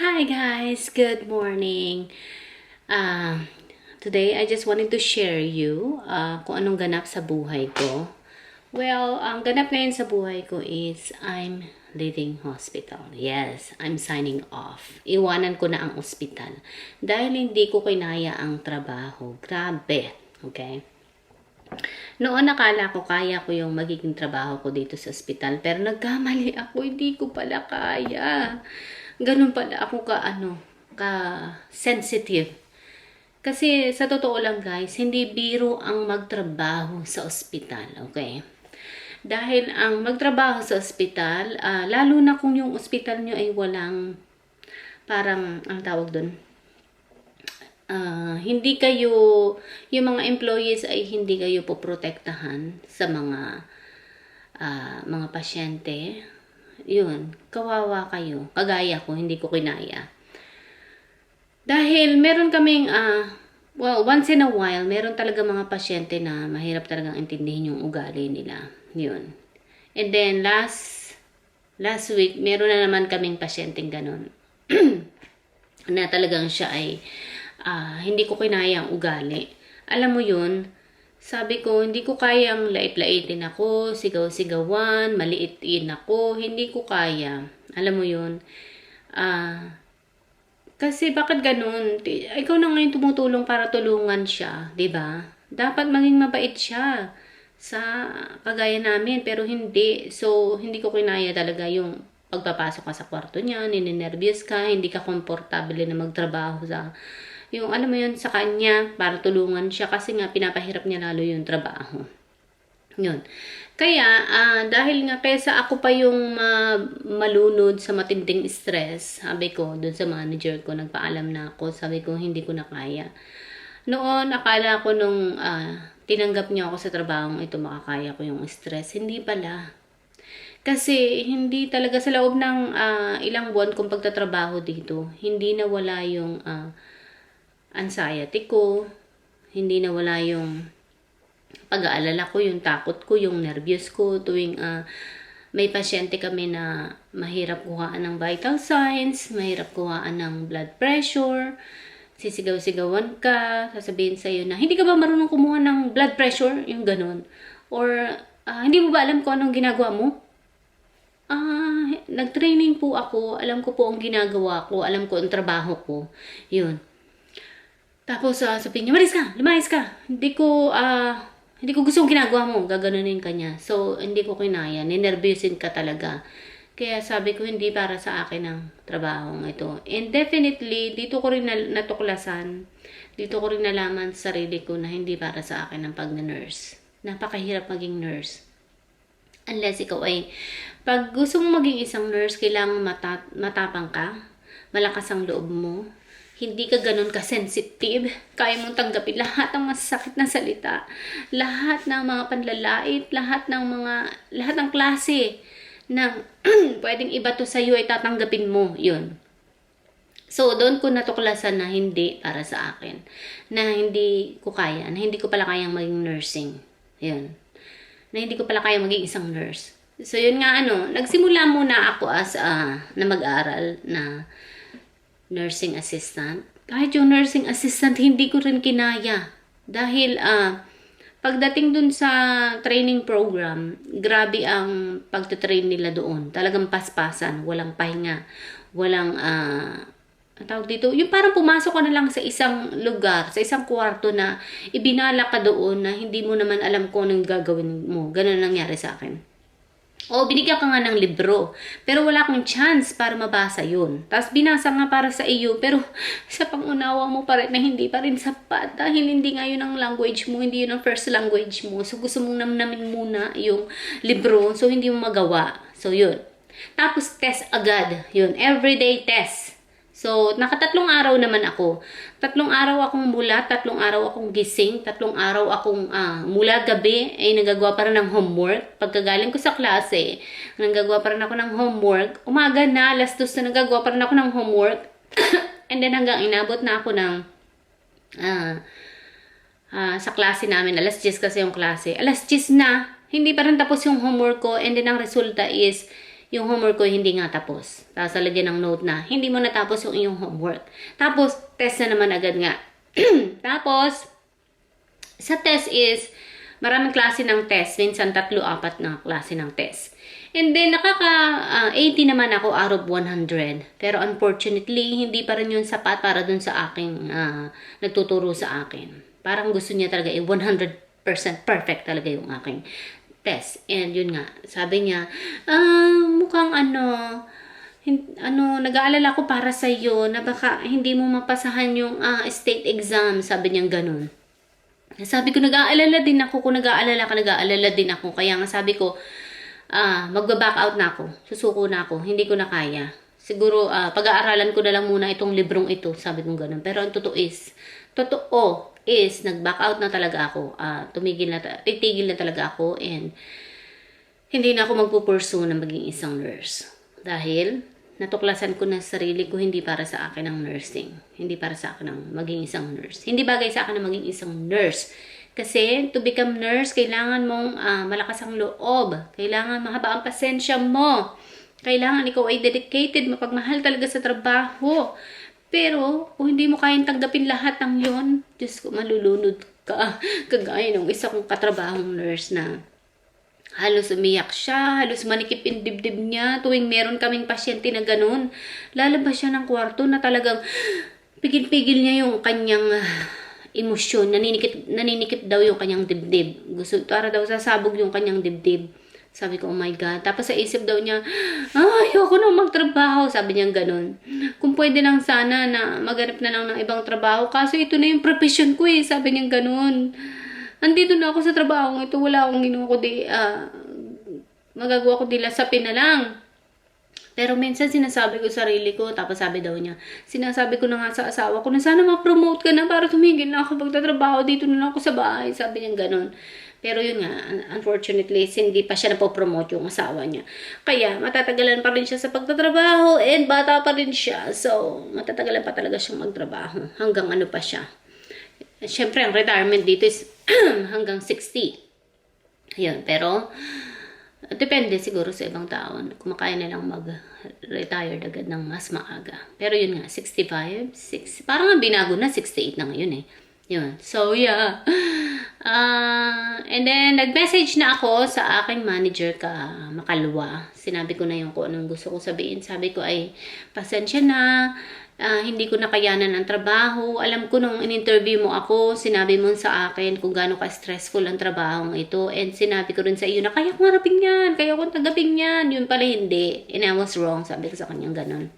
Hi guys, good morning. Uh, today I just wanted to share you uh, kung anong ganap sa buhay ko. Well, ang ganap ngayon sa buhay ko is I'm leaving hospital. Yes, I'm signing off. Iwanan ko na ang ospital dahil hindi ko kinaya ang trabaho. Grabe. Okay? Noon nakala ko kaya ko yung magiging trabaho ko dito sa ospital pero nagkamali ako, hindi ko pala kaya. Ganun pala ako ka ano, ka sensitive. Kasi sa totoo lang guys, hindi biro ang magtrabaho sa ospital, okay? Dahil ang magtrabaho sa ospital, ah, lalo na kung yung ospital nyo ay walang parang ang tawag doon, ah, hindi kayo, yung mga employees ay hindi kayo poprotektahan sa mga ah, mga pasyente. Yun, kawawa kayo. Kagaya ko, hindi ko kinaya. Dahil meron kaming, ah, well, once in a while, meron talaga mga pasyente na mahirap talagang intindihin yung ugali nila. Yun. And then, last, last week, meron na naman kaming pasyenteng ganun. na talagang siya ay ah, hindi ko kinaya ang ugali. Alam mo yun, sabi ko, hindi ko kayang lait-laitin ako, sigaw-sigawan, maliitin ako, hindi ko kaya. Alam mo yun, ah, kasi bakit ganun? Ikaw na ngayon tumutulong para tulungan siya, 'di ba? Dapat maging mabait siya sa kagaya namin, pero hindi. So, hindi ko kinaya talaga yung pagpapasok ka sa kwarto niya, ninenervyos ka, hindi ka komportable na magtrabaho sa yung alam mo yun sa kanya para tulungan siya kasi nga pinapahirap niya lalo yung trabaho. Yun. Kaya, ah, dahil nga kaysa ako pa yung ma- malunod sa matinding stress, sabi ko, dun sa manager ko, nagpaalam na ako, sabi ko, hindi ko na kaya. Noon, akala ko nung ah, tinanggap niya ako sa trabaho ito, makakaya ko yung stress. Hindi pala. Kasi hindi talaga sa loob ng ah, ilang buwan kong pagtatrabaho dito, hindi nawala yung ah, anxiety ko, hindi nawala yung pag-aalala ko, yung takot ko, yung nervyos ko tuwing ah, may pasyente kami na mahirap kuhaan ng vital signs, mahirap kuhaan ng blood pressure, sisigaw-sigawan ka, sasabihin sa'yo na, hindi ka ba marunong kumuha ng blood pressure? Yung ganun. Or, ah, hindi mo ba alam kung anong ginagawa mo? Ah, nag-training po ako, alam ko po ang ginagawa ko, alam ko ang trabaho ko. Yun. Tapos uh, sabihin niya, malis ka, lumayas ka. Hindi ko, ah, hindi ko gusto ginagawa mo. Gaganunin ka niya. So, hindi ko kinaya. Ninervyusin ka talaga. Kaya sabi ko, hindi para sa akin ang trabaho ito. And definitely, dito ko rin na- natuklasan, dito ko rin nalaman sa sarili ko na hindi para sa akin ang pag-nurse. Napakahirap maging nurse. Unless ikaw ay, pag gusto mo maging isang nurse, kailangan mata- matapang ka, malakas ang loob mo, hindi ka ganun ka-sensitive, kaya mong tanggapin lahat ng masakit na salita, lahat ng mga panlalait, lahat ng mga, lahat ng klase ng pwedeng iba to sa'yo ay tatanggapin mo, yun. So, doon ko natuklasan na hindi para sa akin. Na hindi ko kaya, na hindi ko pala kayang maging nursing. Yun. Na hindi ko pala kayang maging isang nurse. So, yun nga ano, nagsimula muna ako as a, na mag-aral na nursing assistant. Kahit yung nursing assistant, hindi ko rin kinaya. Dahil, ah, pagdating dun sa training program, grabe ang pagtatrain nila doon. Talagang paspasan, walang pahinga, walang, ah, ang tawag dito, yung parang pumasok ka na lang sa isang lugar, sa isang kwarto na ibinala ka doon na hindi mo naman alam kung anong gagawin mo. Ganun ang nangyari sa akin. O, binigyan ka nga ng libro. Pero wala kang chance para mabasa yun. Tapos binasa nga para sa iyo. Pero sa pangunawa mo pa rin na hindi pa rin sapat. Dahil hindi nga yun ang language mo. Hindi yun ang first language mo. So gusto mong namnamin muna yung libro. So hindi mo magawa. So yun. Tapos test agad. Yun. Everyday test. So, nakatatlong araw naman ako. Tatlong araw akong mula, tatlong araw akong gising, tatlong araw akong ah, mula gabi ay nagagawa pa rin ng homework. Pagkagaling ko sa klase, nagagawa pa rin ako ng homework. Umaga na, alas dos na nagagawa pa rin ako ng homework. And then hanggang inabot na ako ng ah, ah, sa klase namin, alas 10 kasi yung klase. Alas 10 na, hindi pa rin tapos yung homework ko and then ang resulta is yung homework ko hindi nga tapos. Tapos lalagyan ng note na, hindi mo natapos yung iyong homework. Tapos, test na naman agad nga. Tapos, sa test is, maraming klase ng test. Minsan, tatlo, apat na klase ng test. And then, nakaka ah, 80 naman ako out of 100. Pero unfortunately, hindi pa rin yun sapat para dun sa aking ah, nagtuturo sa akin. Parang gusto niya talaga eh, 100% perfect talaga yung aking test. And yun nga, sabi niya, ah, mukhang ano, hin- ano, nag-aalala ko para sa iyo na baka hindi mo mapasahan yung ah, state exam, sabi niya ganun. Sabi ko, nag-aalala din ako. Kung nag-aalala ka, nag-aalala din ako. Kaya nga sabi ko, ah, magba-back out na ako. Susuko na ako. Hindi ko na kaya. Siguro, ah, pag-aaralan ko na lang muna itong librong ito. Sabi ko ganun. Pero ang totoo is, totoo is, nag-back out na talaga ako. Ah, tumigil na, titigil na talaga ako. And, hindi na ako magpupursu na maging isang nurse. Dahil, natuklasan ko na sa sarili ko hindi para sa akin ang nursing. Hindi para sa akin ang maging isang nurse. Hindi bagay sa akin ang maging isang nurse. Kasi to become nurse, kailangan mong ah, malakas ang loob. Kailangan mahaba ang pasensya mo. Kailangan ikaw ay dedicated, mapagmahal talaga sa trabaho. Pero, kung hindi mo kayang tanggapin lahat ng yon, Diyos ko, malulunod ka. Kagaya ng isa kong katrabahong nurse na Halos umiyak siya, halos manikip yung dibdib niya tuwing meron kaming pasyente na ganun. Lalabas siya ng kwarto na talagang pigil-pigil niya yung kanyang ah, emosyon. Naninikip, naninikip daw yung kanyang dibdib. Gusto, para daw sasabog yung kanyang dibdib. Sabi ko, oh my God. Tapos sa isip daw niya, ay, ayoko na magtrabaho. Sabi niya ganun. Kung pwede lang sana na maghanap na lang ng ibang trabaho. Kaso ito na yung profession ko eh. Sabi niya ganun. Andito na ako sa trabaho ito. Wala akong ginawa ko di, ah, magagawa ko dila sa na lang. Pero minsan sinasabi ko sa sarili ko, tapos sabi daw niya, sinasabi ko na nga sa asawa ko na sana ma-promote ka na para tumigil na ako pagtatrabaho, dito na ako sa bahay. Sabi niya ganun. Pero yun nga, un- unfortunately, hindi pa siya napopromote yung asawa niya. Kaya, matatagalan pa rin siya sa pagtatrabaho and bata pa rin siya. So, matatagalan pa talaga siyang magtrabaho. Hanggang ano pa siya. Siyempre, ang retirement dito is hanggang 60. Ayun, pero depende siguro sa ibang tao. Kung makaya nilang mag-retire agad ng mas maaga. Pero yun nga, 65, 6, parang binago na, 68 na ngayon eh. Yun. So, yeah. Ah, and then, nag-message na ako sa aking manager ka makalwa. Sinabi ko na yung kung anong gusto ko sabihin. Sabi ko ay, pasensya na, ah, hindi ko nakayanan ang trabaho. Alam ko nung in-interview mo ako, sinabi mo sa akin kung gaano ka-stressful ang trabaho ito. And sinabi ko rin sa iyo na kaya kong harapin yan, kaya kong tanggapin yan. Yun pala hindi. And I was wrong, sabi ko sa kanyang ganun.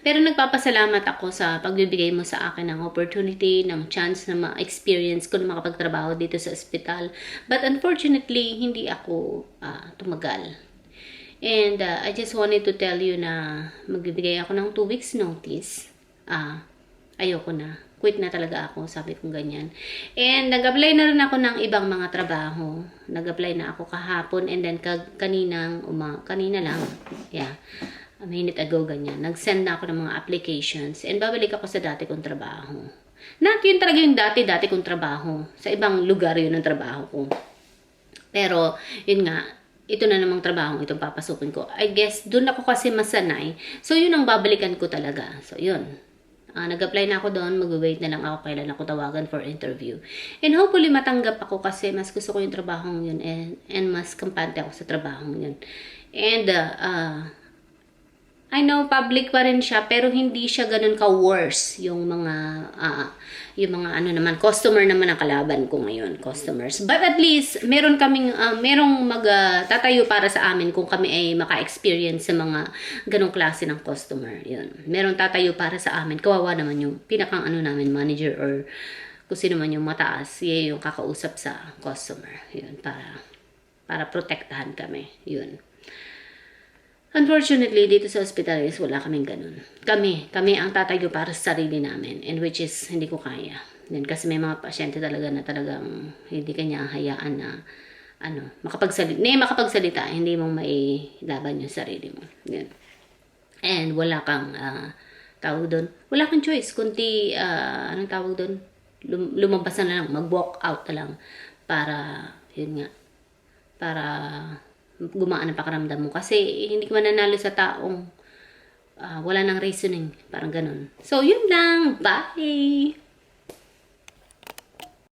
Pero nagpapasalamat ako sa pagbibigay mo sa akin ng opportunity, ng chance na ma-experience ko na makapagtrabaho dito sa ospital. But unfortunately, hindi ako ah, tumagal. And ah, I just wanted to tell you na magbibigay ako ng 2 weeks notice. Ah, ayoko na. Quit na talaga ako, sabi kong ganyan. And nag-apply na rin ako ng ibang mga trabaho. Nag-apply na ako kahapon and then kag kaninang uma kanina lang. Yeah a minute ago, ganyan. Nag-send na ako ng mga applications and babalik ako sa dati kong trabaho. Not yun talaga yung dati-dati kong trabaho. Sa ibang lugar yun ang trabaho ko. Pero, yun nga, ito na namang trabaho itong papasukin ko. I guess, doon ako kasi masanay. So, yun ang babalikan ko talaga. So, yun. Ah, nag-apply na ako doon, mag-wait na lang ako kailan ako tawagan for interview. And hopefully matanggap ako kasi mas gusto ko yung trabaho yun and, and mas kampante ako sa trabaho yun. And uh, uh, I know public pa rin siya pero hindi siya ganun ka worse yung mga ah, yung mga ano naman customer naman ang kalaban ko ngayon customers. But at least meron kaming ah, merong mag tatayo para sa amin kung kami ay maka-experience sa mga ganong klase ng customer. Yun. Meron tatayo para sa amin. Kawawa naman yung pinakang ano namin manager or kung sino man yung mataas yun yung kakausap sa customer. Yun para para protektahan kami. Yun Unfortunately, dito sa hospital is wala kaming ganun. Kami, kami ang tatayo para sa sarili namin and which is hindi ko kaya. Yan, kasi may mga pasyente talaga na talagang hindi kanya hayaan na ano, makapagsalita, hindi makapagsalita, hindi mo mailaban yung sarili mo. Yan. And wala kang ah, tawag doon, wala kang choice kundi ah, anong tawag doon? Lum- lumabas na lang, mag-walk out na lang para yun nga para gumaan ang pakiramdam mo. Kasi hindi ka mananalo sa taong ah, wala nang reasoning. Parang ganun. So, yun lang. Bye!